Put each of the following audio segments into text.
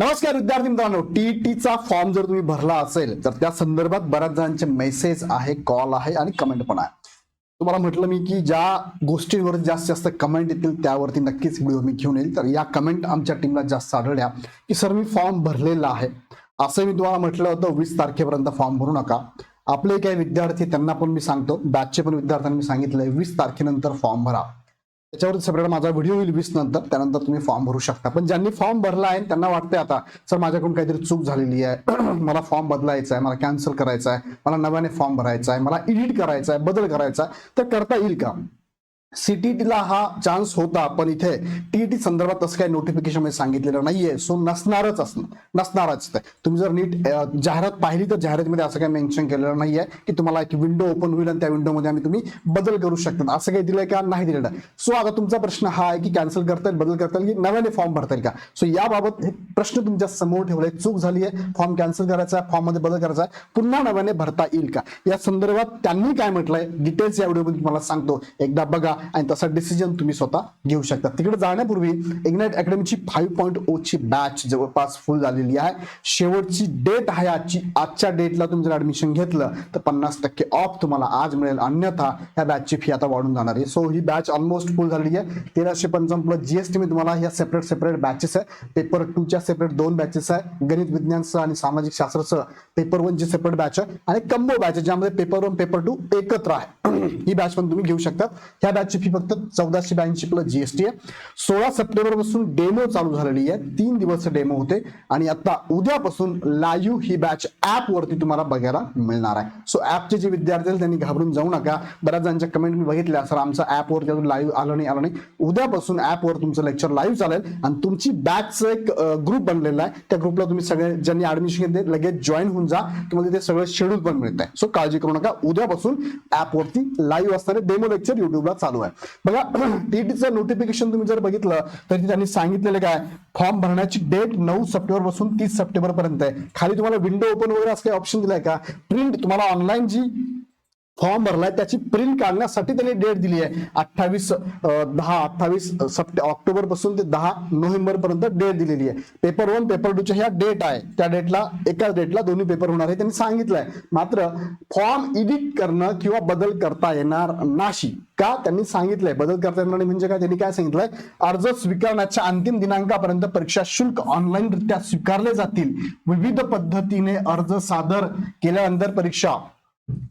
नमस्कार विद्यार्थी मित्रांनो. टीईटीचा फॉर्म जर तुम्ही भरला असेल तर त्या संदर्भात बऱ्याच जणांचे मेसेज आहे कॉल आहे आणि कमेंट पण आहे. तुम्हाला म्हटलं मी की ज्या गोष्टींवर जास्त जास्त कमेंट येतील त्यावरती नक्कीच व्हिडिओ मी घेऊन येईल. तर या कमेंट आमच्या टीमला जास्त आढळल्या की सर मी फॉर्म भरलेला आहे. असं मी तुम्हाला म्हटलं होतं वीस तारखेपर्यंत फॉर्म भरू नका. आपले काही विद्यार्थी त्यांना पण मी सांगतो बॅचचे पण विद्यार्थ्यांना मी सांगितलंय वीस तारखेनंतर फॉर्म भरा. त्याच्यावरती सेपरेट माझा व्हिडिओ होईल वीस नंतर. त्यानंतर तुम्ही फॉर्म भरू शकता. पण ज्यांनी फॉर्म भरला आहे त्यांना वाटतंय आता सर माझ्याकडून काहीतरी चूक झालेली आहे. मला फॉर्म बदलायचा आहे मला कॅन्सल करायचा आहे मला नव्याने फॉर्म भरायचा आहे मला एडिट करायचा आहे बदल करायचा आहे. तर करता येईल का? सीटीटीला हा चान्स होता पण इथे टीईटी संदर्भात तसं काही नोटिफिकेशनमध्ये सांगितलेलं नाहीये. सो नसणारच असणार नसणारच तुम्ही जर नीट जाहिरात पाहिली तर जाहिरातीमध्ये असं काही मेन्शन केलेलं नाहीये की तुम्हाला एक विंडो ओपन होईल आणि त्या विंडोमध्ये आम्ही तुम्ही बदल करू शकता. असं काही दिलंय का? नाही दिलेलं सो आता तुमचा प्रश्न हा आहे की कॅन्सल करता येईल बदल करता येईल की नव्याने फॉर्म भरता येईल का? सो याबाबत हे प्रश्न तुमच्यासमोर ठेवलाय. चूक झाली आहे फॉर्म कॅन्सल करायचा आहे फॉर्ममध्ये बदल करायचा आहे. पुन्हा नव्याने भरता येईल का? या संदर्भात त्यांनी काय म्हटलंय? डिटेल्स या व्हिडिओमध्ये तुम्हाला सांगतो. एकदा बघा. आणि तसा डिसिजन तुम्ही स्वतः घेऊ शकता. तिकडे जाण्यापूर्वी इग्नाइट अकॅडमीची फाईव्ह पॉईंट ओ ची बॅच जवळपास फुल झालेली आहे. शेवटची डेट आहे आजची. आजच्या डेटला तुम्ही जर ऍडमिशन घेतलं तर पन्नास टक्के ऑफ तुम्हाला आज मिळेल. अन्यथा ह्या बॅचची फी आता वाढून जाणार आहे. सो ही बॅच ऑलमोस्ट फुल झालेली आहे. तेराशे पंचावन्न प्लस जीएसटी मी तुम्हाला ह्या सेपरेट सेपरेट बॅचेस आहे. पेपर टूच्या सेपरेट दोन बॅचेस आहे. गणित विज्ञानचं आणि सामाजिक शास्त्राचं पेपर वनची सेपरेट बॅच आहे. आणि कंबो बॅच आहे ज्यामध्ये पेपर वन पेपर टू एकत्र आहे. ही बॅच पण तुम्ही घेऊ शकता. ह्या बॅचची फी फक्त चौदाशे ब्याऐंशी प्लस जीएसटी आहे. सोळा सप्टेंबरपासून डेमो चालू झालेली आहे. तीन दिवस डेमो होते. आणि आता उद्यापासून लाईव्ह ही बॅच ऍप वरती तुम्हाला बघायला मिळणार आहे. सो ऍपचे जे विद्यार्थी आहेत त्यांनी घाबरून जाऊ नका. बऱ्याच जणांच्या कमेंट मी बघितल्या सर आमचं ऍप वरती अजून लाईव्ह आलं नाही आलं नाही. उद्यापासून ऍप वर तुमचं लेक्चर लाईव्ह चालेल. आणि तुमची बॅचचं एक ग्रुप बनलेला आहे. त्या ग्रुपला तुम्ही सगळे ज्यांनी ऍडमिशन घेतले लगेच जॉईन होऊन जा. तुम्हाला तिथे सगळं शेड्यूल पण मिळत आहे सो काळजी करू नका. उद्यापासून ऍप वरती लाईव्ह असणारे डेमो लेक्चर युट्यूबला चालू आहे. बघा टीटीचं नोटिफिकेशन तुम्ही जर बघितलं तर त्यांनी सांगितलेलं काय? फॉर्म भरण्याची डेट नऊ सप्टेंबरपासून तीस सप्टेंबर पर्यंत आहे. खाली तुम्हाला विंडो ओपन वगैरे असं काही ऑप्शन दिलाय का? प्रिंट तुम्हाला ऑनलाईन जी फॉर्म भरलाय त्याची प्रिंट काढण्यासाठी त्यांनी डेट दिली आहे. अठ्ठावीस दहा अठ्ठावीस सप्टे ऑक्टोबरपासून ते दहा नोव्हेंबर पर्यंत डेट दिलेली आहे. पेपर वन पेपर टूच्या ह्या डेट आहे. त्या डेटला एकाच डेटला दोन्ही पेपर होणार आहे त्यांनी सांगितलंय. मात्र फॉर्म एडिट करणं किंवा बदल करता येणार नाही का त्यांनी सांगितलंय? बदल करता येणार नाही म्हणजे काय? त्यांनी काय सांगितलंय? अर्ज स्वीकारण्याच्या अंतिम दिनांकापर्यंत परीक्षा शुल्क ऑनलाईन रित्या स्वीकारले जातील. विविध पद्धतीने अर्ज सादर केल्यानंतर परीक्षा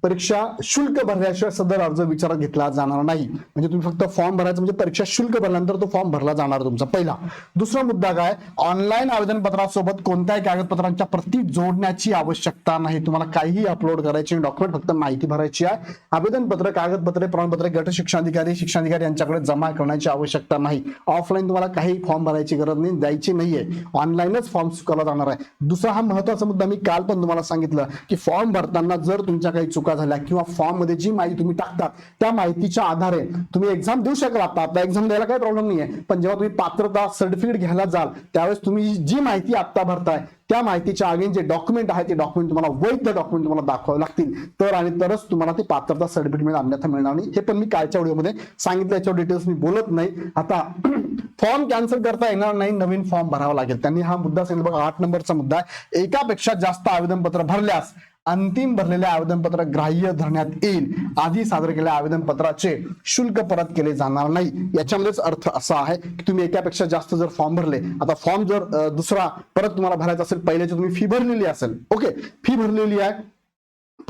परीक्षा शुल्क भरल्याशिवाय सदर अर्ज विचारात घेतला जाणार नाही. म्हणजे तुम्ही फक्त फॉर्म भरायचा म्हणजे परीक्षा शुल्क भरल्यानंतर तो फॉर्म भरला जाणार तुमचा पहिला. दुसरा मुद्दा काय? ऑनलाईन आवेदन पत्रासोबत कोणत्याही कागदपत्रांच्या प्रती जोडण्याची आवश्यकता नाही. तुम्हाला काहीही अपलोड करायची डॉक्युमेंट फक्त माहिती भरायची आहे. आवेदनपत्र कागदपत्रे प्रमाणपत्रे गट शिक्षणाधिकारी शिक्षणाधिकारी यांच्याकडे जमा करण्याची आवश्यकता नाही. ऑफलाईन तुम्हाला काही फॉर्म भरायची गरज नाही द्यायची नाहीये. ऑनलाईनच फॉर्म स्वीकारला जाणार आहे. दुसरा हा महत्त्वाचा मुद्दा मी काल पण तुम्हाला सांगितलं की फॉर्म भरताना जर तुमच्या काही चुका झाल्या किंवा फॉर्ममध्ये जी माहिती तुम्ही टाकतात त्या माहितीच्या आधारे तुम्ही एक्झाम देऊ शकाल आता. आता एक्झाम द्यायला काही प्रॉब्लेम नाही आहे पण जेव्हा तुम्ही पात्रता सर्टिफिकेट घ्यायला जाल त्यावेळेस तुम्ही जी माहिती आता भरताय त्या माहितीच्या अगेन जे डॉक्युमेंट आहे ते डॉक्युमेंट तुम्हाला वैध डॉक्युमेंट तुम्हाला दाखवावे लागतील. तर आणि तरच तुम्हाला ते पात्रता सर्टिफिकेट मिळेल अन्यथा मिळणार नाही. हे पण मी कालच्या व्हिडिओमध्ये सांगितलं याच्यावर डिटेल्स मी बोलत नाही. आता फॉर्म कॅन्सल करता येणार नाही नवीन फॉर्म भरावा लागेल. त्यांनी हा मुद्दा सांगितला. बघा आठ नंबरचा मुद्दा आहे. एकापेक्षा जास्त आवेदनपत्र भरल्यास अंतिम भरलेले आवेदनपत्र ग्राह्य धरण्यात येईल. आधी सादर केलेल्या आवेदनपत्राचे शुल्क परत केले जाणार नाही. याच्यामध्येच अर्थ असा आहे की तुम्ही एकापेक्षा जास्त जर फॉर्म भरले आता फॉर्म जर दुसरा परत तुम्हाला भरायचा असेल पहिल्याची तुम्ही फी भरलेली असेल. ओके? फी भरलेली आहे.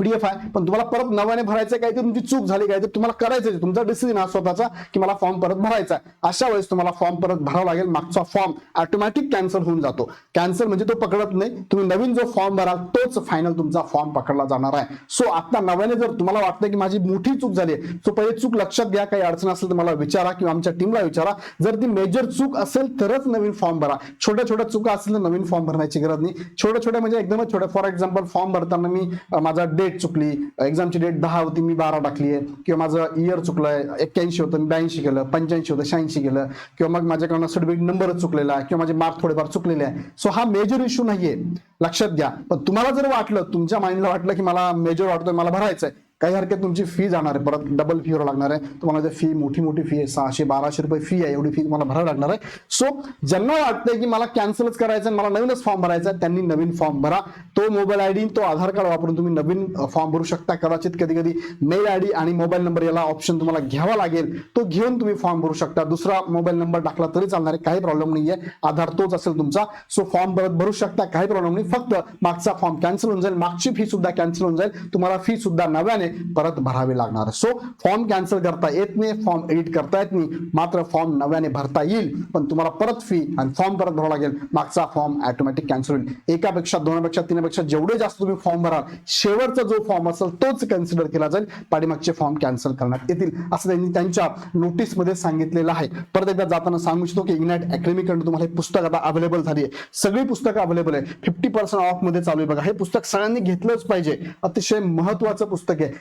पीडीएफ आहे पण तुम्हाला परत नव्याने भरायचं काय तर तुमची चूक झाली काय तर तुम्हाला करायचं आहे. तुमचा डिसिजन हा स्वतःचा की मला फॉर्म परत भरायचा आहे. अशा वेळेस तुम्हाला फॉर्म परत भरावा लागेल मागचा फॉर्म ऑटोमॅटिक कॅन्सल होऊन जातो. कॅन्सल म्हणजे तो पकडत नाही तुम्ही नवीन जो फॉर्म भराल तोच फायनल तुमचा फॉर्म पकडला जाणार आहे. सो आता नव्याने जर तुम्हाला वाटतं की माझी मोठी चूक झाली आहे सो पहिले चूक लक्षात घ्या काही अडचण असेल तर मला विचारा किंवा आमच्या टीमला विचारा. जर ती मेजर चूक असेल तरच नवीन फॉर्म भरा. छोट्या छोट्या चुका असेल तर नवीन फॉर्म भरण्याची गरज नाही. छोट्या छोट्या म्हणजे एकदमच छोट्या. फॉर एक्झाम्पल फॉर्म भरताना मी माझा डेट चुकली एक्झामची डेट दहा होती मी बारा टाकली आहे किंवा माझं इयर चुकलंय एक्क्याऐंशी होतं मी ब्याऐंशी केलं पंच्याऐंशी होतं शहाऐंशी केलं. किंवा मग माझ्याकडनं सर्टिफिकेट नंबरच चुकलेला आहे किंवा माझे मार्क थोडेफार चुकलेले आहे. सो हा मेजर इश्यू नाहीये. लक्षात घ्या. पण तुम्हाला जर वाटलं तुमच्या माइंडला वाटलं की मला मेजर वाटतोय मला भरायचंय काही हरकत तुमची फी जाणार आहे. परत डबल फी लागणार आहे. तुम्हाला फी मोठी मोठी फी आहे सहाशे बाराशे रुपये फी आहे एवढी फी तुम्हाला भरावी लागणार आहे. सो ज्यांना वाटतंय की मला कॅन्सलच करायचं मला नवीनच फॉर्म भरायचा आहे त्यांनी नवीन फॉर्म भरा. तो मोबाईल आयडी तो आधार कार्ड वापरून तुम्ही नवीन फॉर्म भरू शकता. कदाचित कधी कधी मेल आयडी आणि मोबाईल नंबर याला ऑप्शन तुम्हाला घ्यावा लागेल. तो घेऊन तुम्ही फॉर्म भरू शकता. दुसरा मोबाईल नंबर टाकला तरी चालणार आहे. काही प्रॉब्लेम नाही आहे आधार तोच असेल तुमचा. सो फॉर्म परत भरू शकता. काही प्रॉब्लेम नाही. फक्त मागचा फॉर्म कॅन्सल होऊन जाईल. मागची फी सुद्धा कॅन्सल होऊन जाईल. तुम्हाला फी सुद्धा नव्याने परत भरावे लागणार. सो फॉर्म कॅन्सल करता येत नाही फॉर्म एडिट करता येत नाही. मात्र फॉर्म नव्याने भरता येईल पण तुम्हाला परत फी आणि फॉर्म परत भरावा लागेल. मागचा फॉर्म ऑटोमॅटिक कॅन्सल होईल. एकापेक्षा दोनपेक्षा तीनपेक्षा जेवढे जास्त तुम्ही फॉर्म भराल शेवटचा जो फॉर्म असेल तोच कन्सिडर केला जाईल. पाठीमागचे फॉर्म कॅन्सल करण्यात येतील. असं त्यांनी त्यांच्या नोटीसमध्ये सांगितलेलं आहे. परत एकदा जाताना सांगू इच्छितो की इग्नाइट अकॅडमीकडून तुम्हाला हे पुस्तक आता अवेलेबल झाली आहे. सगळी पुस्तकं अवेलेबल आहे. फिफ्टी पर्सेंट ऑफमध्ये चालू आहे बघा. हे पुस्तक सगळ्यांनी घेतलंच पाहिजे. अतिशय महत्वाचं पुस्तक आहे.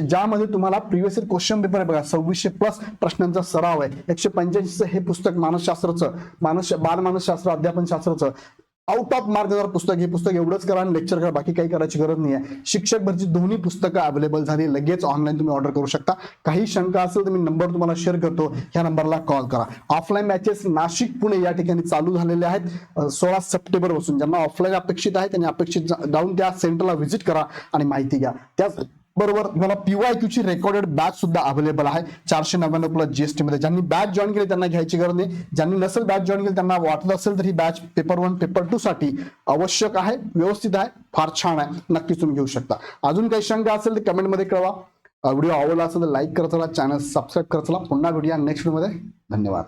ज्यामध्ये तुम्हाला प्रिव्हियस क्वेश्चन पेपर आहे बघा सव्वीसशे प्लस प्रश्नांचा सराव आहे. एकशे पंच्याऐंशीचं हे पुस्तक मानसशास्त्राचं मानस बाल मानसशास्त्र अध्यापन शास्त्राचं. आउट ऑफ मार्क देणार पुस्तक हे पुस्तक एवढंच करा आणि लेक्चर करा बाकी काही करायची गरज नाही आहे शिक्षक भरची दोन्ही पुस्तकं अवेलेबल झाली लगेच ऑनलाईन तुम्ही ऑर्डर करू शकता. काही शंका असेल तर मी नंबर तुम्हाला शेअर करतो ह्या नंबरला कॉल करा. ऑफलाईन मॅचेस नाशिक पुणे या ठिकाणी चालू झालेले आहेत. सोळा सप्टेंबरपासून ज्यांना ऑफलाईन अपेक्षित आहे त्यांनी अपेक्षित जाऊन त्या सेंटरला व्हिजिट करा आणि माहिती घ्या. त्याच बरोबर? तुम्हाला पीवाय ची रेकॉर्डेड बॅच सुद्धा अवेलेबल आहे. चारशे नव्याण्णव प्लस जीएसटी मध्ये. ज्यांनी बॅच जॉईन केली त्यांना घ्यायची गरज नाही. ज्यांनी नसेल बॅच जॉईन केली त्यांना वाटत असेल तर ही batch paper one paper two साठी आवश्यक आहे व्यवस्थित आहे फार छान आहे. नक्कीच तुम्ही घेऊ शकता. अजून काही शंका असेल तर कमेंटमध्ये कळवा. व्हिडिओ आवडला असेल तर लाईक करत चला. चॅनल सबस्क्राईब करत चला. पुन्हा व्हिडिओ नेक्स्ट व्हिडिओमध्ये धन्यवाद.